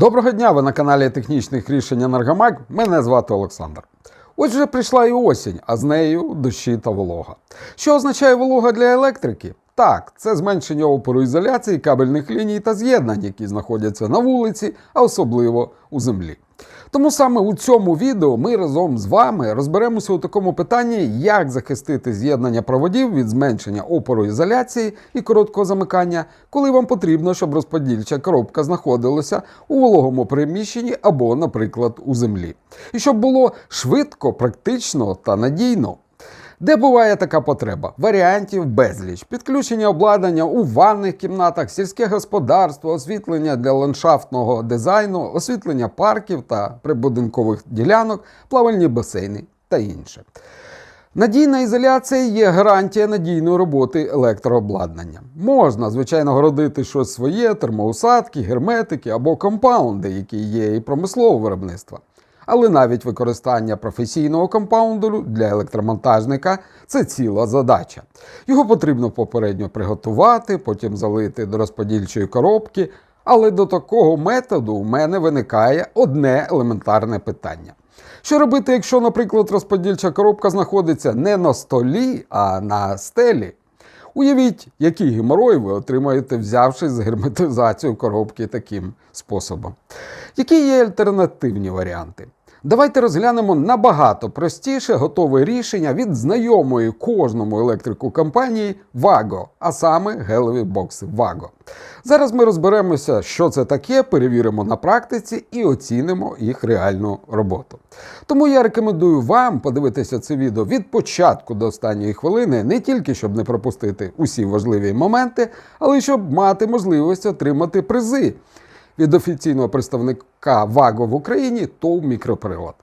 Доброго дня! Ви на каналі технічних рішень Енергомаг. Мене звати Олександр. Ось вже прийшла і осінь, а з нею дощі та волога. Що означає волога для електрики? Так, це зменшення опору ізоляції кабельних ліній та з'єднань, які знаходяться на вулиці, а особливо у землі. Тому саме у цьому відео ми разом з вами розберемося у такому питанні, як захистити з'єднання проводів від зменшення опору ізоляції і короткого замикання, коли вам потрібно, щоб розподільча коробка знаходилася у вологому приміщенні або, наприклад, у землі. І щоб було швидко, практично та надійно. Де буває така потреба? Варіантів безліч. Підключення обладнання у ванних кімнатах, сільське господарство, освітлення для ландшафтного дизайну, освітлення парків та прибудинкових ділянок, плавальні басейни та інше. Надійна ізоляція є гарантія надійної роботи електрообладнання. Можна, звичайно, городити щось своє, термоусадки, герметики або компаунди, які є і промислового виробництва. Але навіть використання професійного компаундеру для електромонтажника це ціла задача. Його потрібно попередньо приготувати, потім залити до розподільчої коробки. Але до такого методу у мене виникає одне елементарне питання. Що робити, якщо, наприклад, розподільча коробка знаходиться не на столі, а на стелі? Уявіть, який геморой ви отримаєте, взявшись за герметизацію коробки таким способом. Які є альтернативні варіанти? Давайте розглянемо набагато простіше готове рішення від знайомої кожному електрику компанії Vago, а саме гелеві бокси Vago. Зараз ми розберемося, що це таке, перевіримо на практиці і оцінимо їх реальну роботу. Тому я рекомендую вам подивитися це відео від початку до останньої хвилини, не тільки щоб не пропустити усі важливі моменти, але й щоб мати можливість отримати призи від офіційного представника ВАГО в Україні ТОВ мікроприлад.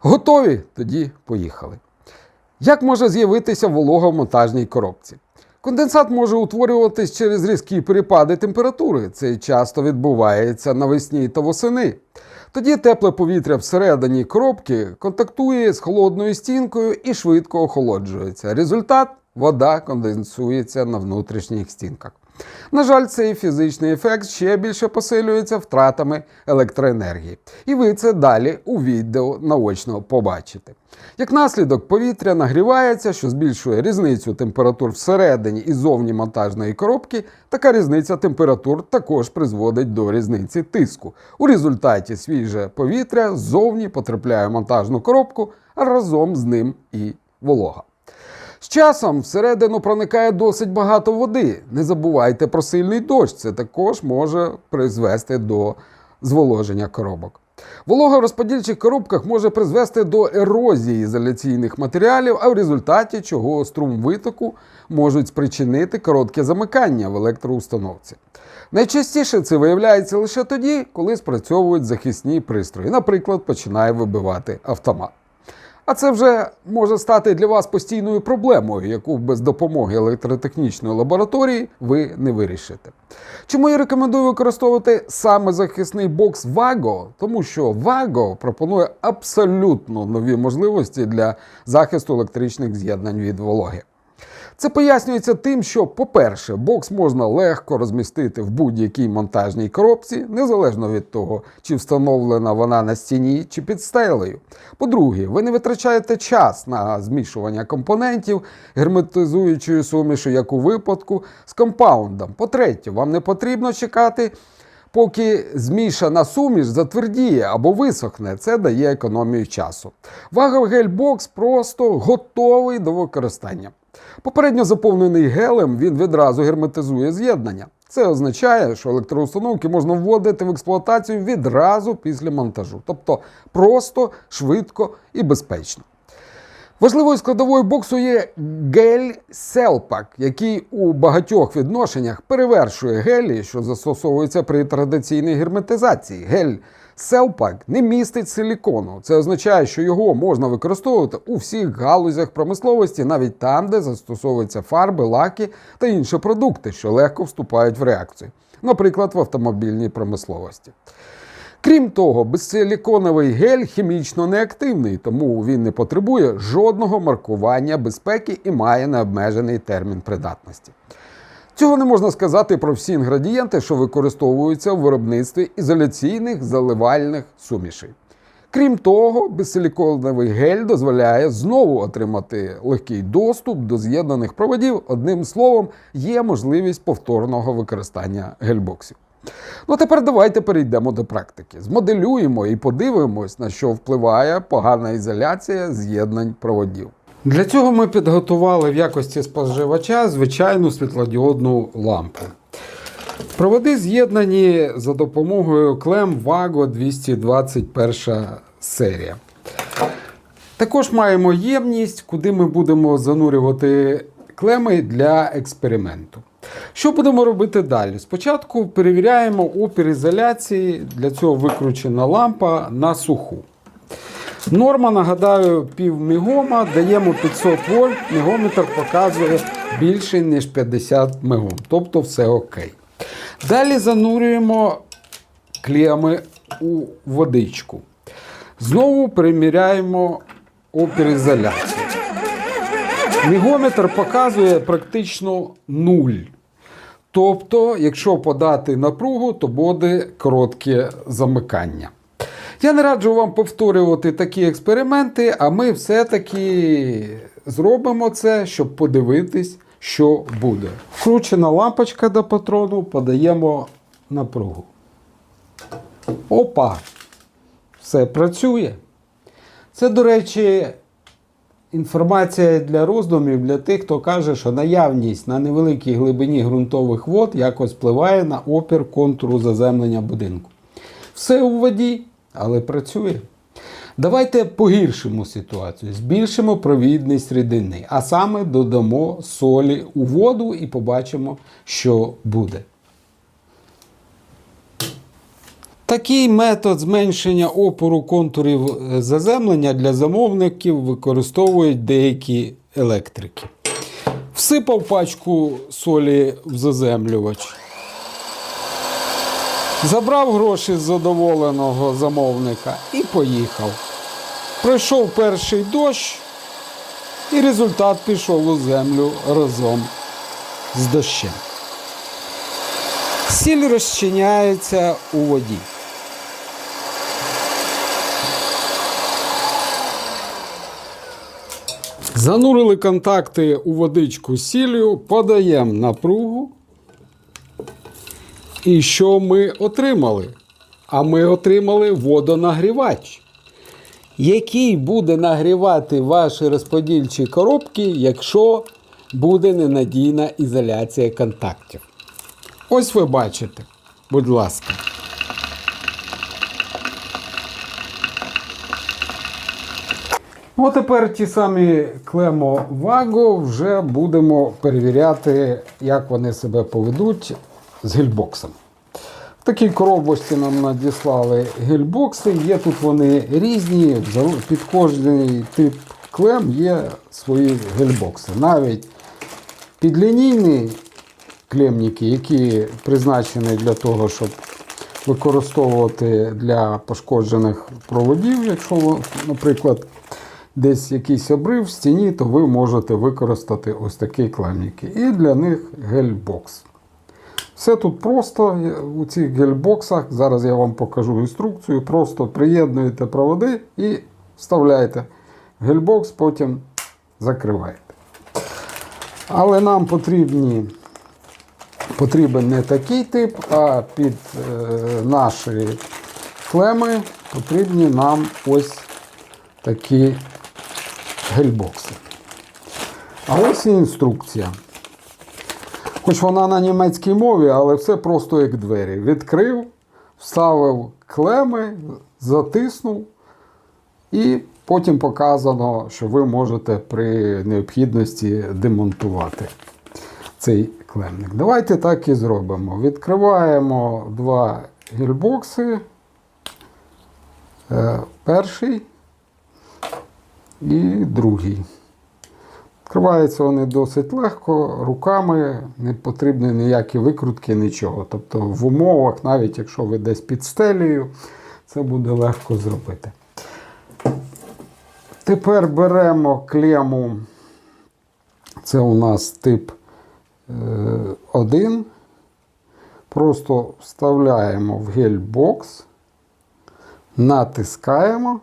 Готові? Тоді поїхали. Як може з'явитися волога в монтажній коробці? Конденсат може утворюватись через різкі перепади температури. Це часто відбувається навесні та восени. Тоді тепле повітря всередині коробки контактує з холодною стінкою і швидко охолоджується. Результат вода конденсується на внутрішніх стінках. На жаль, цей фізичний ефект ще більше посилюється втратами електроенергії. І ви це далі у відео наочно побачите. Як наслідок, повітря нагрівається, що збільшує різницю температур всередині і зовні монтажної коробки. Така різниця температур також призводить до різниці тиску. У результаті свіже повітря ззовні потрапляє в монтажну коробку, а разом з ним і волога. З часом всередину проникає досить багато води. Не забувайте про сильний дощ, це також може призвести до зволоження коробок. Волога в розподільчих коробках може призвести до ерозії ізоляційних матеріалів, а в результаті чого струм витоку можуть спричинити коротке замикання в електроустановці. Найчастіше це виявляється лише тоді, коли спрацьовують захисні пристрої, наприклад, починає вибивати автомат. А це вже може стати для вас постійною проблемою, яку без допомоги електротехнічної лабораторії ви не вирішите. Чому я рекомендую використовувати саме захисний бокс Vago? Тому що Vago пропонує абсолютно нові можливості для захисту електричних з'єднань від вологи. Це пояснюється тим, що, по-перше, бокс можна легко розмістити в будь-якій монтажній коробці, незалежно від того, чи встановлена вона на стіні чи під стелею. По-друге, ви не витрачаєте час на змішування компонентів, герметизуючою сумішу, як у випадку з компаундом. По-третє, вам не потрібно чекати. Поки змішана суміш затвердіє або висохне, це дає економію часу. Вагогель-бокс просто готовий до використання. Попередньо заповнений гелем, він відразу герметизує з'єднання. Це означає, що електроустановки можна вводити в експлуатацію відразу після монтажу, тобто просто, швидко і безпечно. Важливою складовою боксу є гель селпак, який у багатьох відношеннях перевершує гелі, що застосовуються при традиційній герметизації. Гель селпак не містить силікону. Це означає, що його можна використовувати у всіх галузях промисловості, навіть там, де застосовуються фарби, лаки та інші продукти, що легко вступають в реакцію, наприклад, в автомобільній промисловості. Крім того, безсиліконовий гель хімічно неактивний, тому він не потребує жодного маркування безпеки і має необмежений термін придатності. Цього не можна сказати про всі інгредієнти, що використовуються в виробництві ізоляційних заливальних сумішей. Крім того, безсиліконовий гель дозволяє знову отримати легкий доступ до з'єднаних проводів. Одним словом, є можливість повторного використання гельбоксів. Ну, тепер давайте перейдемо до практики. Змоделюємо і подивимось, на що впливає погана ізоляція з'єднань проводів. Для цього ми підготували в якості споживача звичайну світлодіодну лампу. Проводи з'єднані за допомогою клем Vago 221 серія. Також маємо ємність, куди ми будемо занурювати клеми для експерименту. Що будемо робити далі? Спочатку перевіряємо опір ізоляції, для цього викручена лампа на суху. Норма, нагадаю, пів мегома, даємо 500 вольт, мегометр показує більше, ніж 50 мегом, тобто все окей. Далі занурюємо клеми у водичку. Знову переміряємо опір ізоляції. Мігометр показує практично нуль. Тобто, якщо подати напругу, то буде коротке замикання. Я не раджу вам повторювати такі експерименти, а ми все-таки зробимо це, щоб подивитись, що буде. Вкручена лампочка до патрону, подаємо напругу. Опа! Все працює. Це, до речі, інформація для роздумів для тих, хто каже, що наявність на невеликій глибині ґрунтових вод якось впливає на опір контуру заземлення будинку. Все у воді, але працює. Давайте погіршимо ситуацію, збільшимо провідність рідини, а саме додамо солі у воду і побачимо, що буде. Такий метод зменшення опору контурів е, заземлення для замовників використовують деякі електрики. Всипав пачку солі в заземлювач. Забрав гроші з задоволеного замовника і поїхав. Пройшов перший дощ, і результат пішов у землю разом з дощем. Сіль розчиняється у воді. Занурили контакти у водичку з сіллю, подаємо напругу. І що ми отримали? А ми отримали водонагрівач, який буде нагрівати ваші розподільчі коробки, якщо буде ненадійна ізоляція контактів. Ось ви бачите, будь ласка. Ну, тепер ті самі клемо Ваго вже будемо перевіряти, як вони себе поведуть з гельбоксом. В такій коробочці нам надіслали гельбокси. Є тут вони різні, під кожний тип клем є свої гельбокси. Навіть підлінійні клемники, які призначені для того, щоб використовувати для пошкоджених проводів, якщо, наприклад, десь якийсь обрив в стіні, то ви можете використати ось такі клемники. І для них гельбокс. Все тут просто у цих гельбоксах. Зараз я вам покажу інструкцію. Просто приєднуєте проводи і вставляєте гельбокс, потім закриваєте. Але нам потрібні, потрібен не такий тип, а під е, наші клеми потрібні нам ось такі гельбокси. А ось і інструкція. Хоч вона на німецькій мові, але все просто як двері. Відкрив, вставив клеми, затиснув, і потім показано, що ви можете при необхідності демонтувати цей клемник. Давайте так і зробимо. Відкриваємо два гільбокси. Е, Перший і другий. Відкриваються вони досить легко, руками, не потрібні ніякі викрутки, нічого. Тобто в умовах, навіть якщо ви десь під стелею, це буде легко зробити. Тепер беремо клему. Це у нас тип е, один. Просто вставляємо в гель-бокс, натискаємо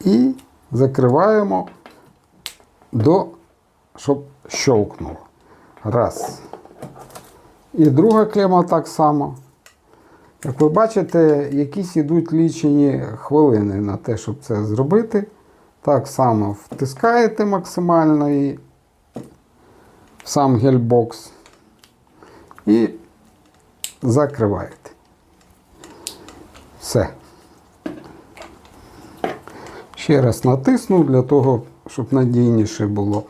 і закриваємо до, щоб щовкнуло. Раз. І друга клема так само. Як ви бачите, якісь йдуть лічені хвилини на те, щоб це зробити. Так само втискаєте максимально і в сам гельбокс і закриваєте. Все. Ще раз натисну для того, щоб надійніше було.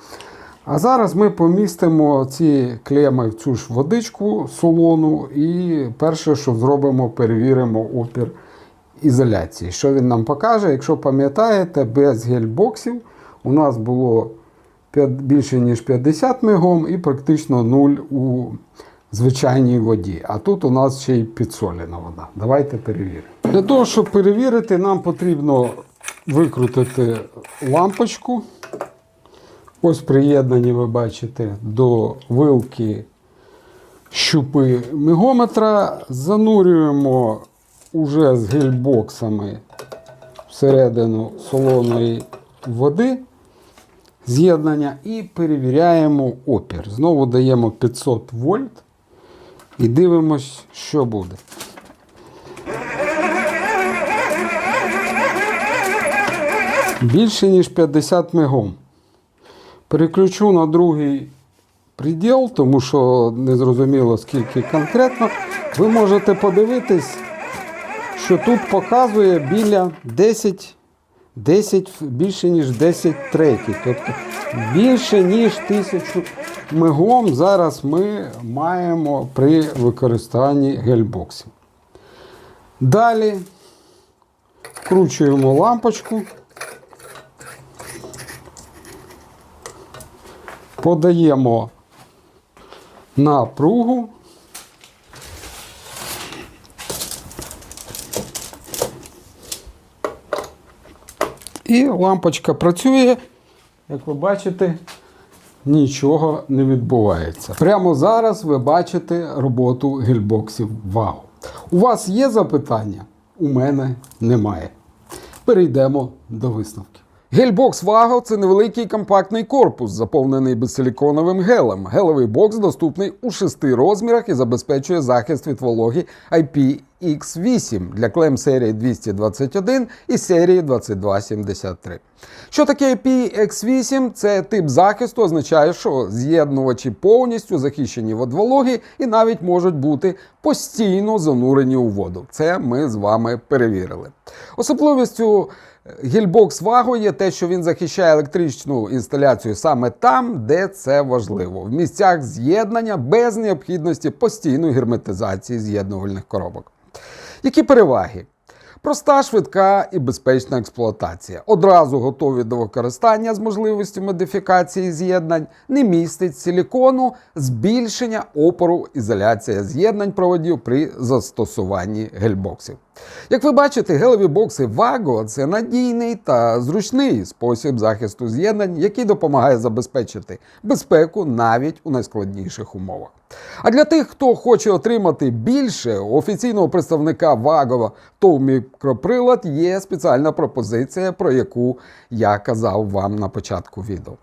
А зараз ми помістимо ці клеми в цю ж водичку солону і перше, що зробимо, перевіримо опір ізоляції. Що він нам покаже? Якщо пам'ятаєте, без гельбоксів у нас було більше ніж 50 мегом і практично 0 у звичайній воді. А тут у нас ще й підсолена вода. Давайте перевіримо. Для того, щоб перевірити, нам потрібно викрутити лампочку. Ось приєднані, ви бачите, до вилки щупи мегометра. Занурюємо уже з гельбоксами всередину солоної води з'єднання і перевіряємо опір. Знову даємо 500 вольт і дивимось, що буде. Більше ніж 50 мегом. Переключу на другий приділ, тому що не зрозуміло скільки конкретно. Ви можете подивитись, що тут показує біля 10, 10 більше ніж 10 третій. Тобто більше ніж 1000 мегом зараз ми маємо при використанні гельбоксів. Далі вкручуємо лампочку. Подаємо напругу. І лампочка працює, як ви бачите, нічого не відбувається. Прямо зараз ви бачите роботу гельбоксів ВАГО. У вас є запитання? У мене немає. Перейдемо до висновків. Гельбокс Vago – це невеликий компактний корпус, заповнений безсиліконовим гелем. Гелевий бокс доступний у шести розмірах і забезпечує захист від вологи IPX8 для клем серії 221 і серії 2273. Що таке IPX8? Це тип захисту, означає, що з'єднувачі повністю захищені від вологи і навіть можуть бути постійно занурені у воду. Це ми з вами перевірили. Особливістю Гільбокс є те, що він захищає електричну інсталяцію саме там, де це важливо, в місцях з'єднання без необхідності постійної герметизації з'єднувальних коробок. Які переваги? Проста, швидка і безпечна експлуатація. Одразу готові до використання з можливістю модифікації з'єднань, не містить силікону, збільшення опору, ізоляція з'єднань проводів при застосуванні гельбоксів. Як ви бачите, гелеві бокси Vago – це надійний та зручний спосіб захисту з'єднань, який допомагає забезпечити безпеку навіть у найскладніших умовах. А для тих, хто хоче отримати більше, у офіційного представника Vago ТОВ мікроприлад є спеціальна пропозиція, про яку я казав вам на початку відео.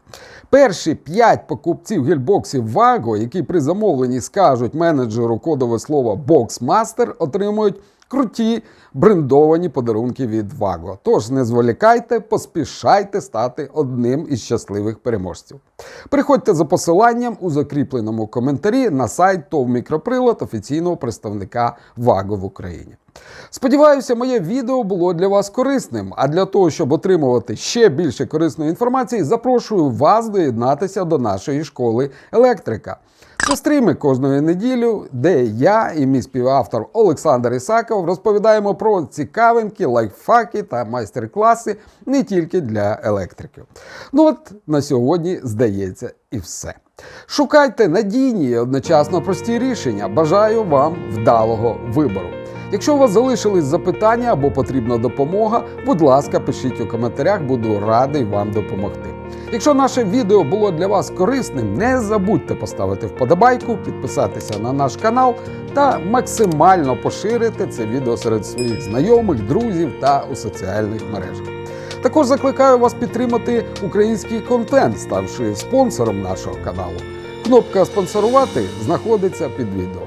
Перші 5 покупців гельбоксів Vago, які при замовленні скажуть менеджеру кодове слово Boxmaster, отримують круті брендовані подарунки від Vago. Тож не зволікайте, поспішайте стати одним із щасливих переможців. Приходьте за посиланням у закріпленому коментарі на сайт ТОВ Мікроприлад офіційного представника Vago в Україні. Сподіваюся, моє відео було для вас корисним. А для того, щоб отримувати ще більше корисної інформації, запрошую вас доєднатися до нашої школи електрика. Це стріми кожної неділі, де я і мій співавтор Олександр Ісаков розповідаємо про цікавинки, лайфхаки та майстер-класи не тільки для електриків. Ну от на сьогодні здається і все. Шукайте надійні і одночасно прості рішення. Бажаю вам вдалого вибору. Якщо у вас залишились запитання або потрібна допомога, будь ласка, пишіть у коментарях, буду радий вам допомогти. Якщо наше відео було для вас корисним, не забудьте поставити вподобайку, підписатися на наш канал та максимально поширити це відео серед своїх знайомих, друзів та у соціальних мережах. Також закликаю вас підтримати український контент, ставши спонсором нашого каналу. Кнопка спонсорувати знаходиться під відео.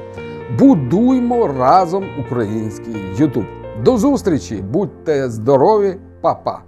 Будуймо разом український YouTube. До зустрічі, будьте здорові, па-па!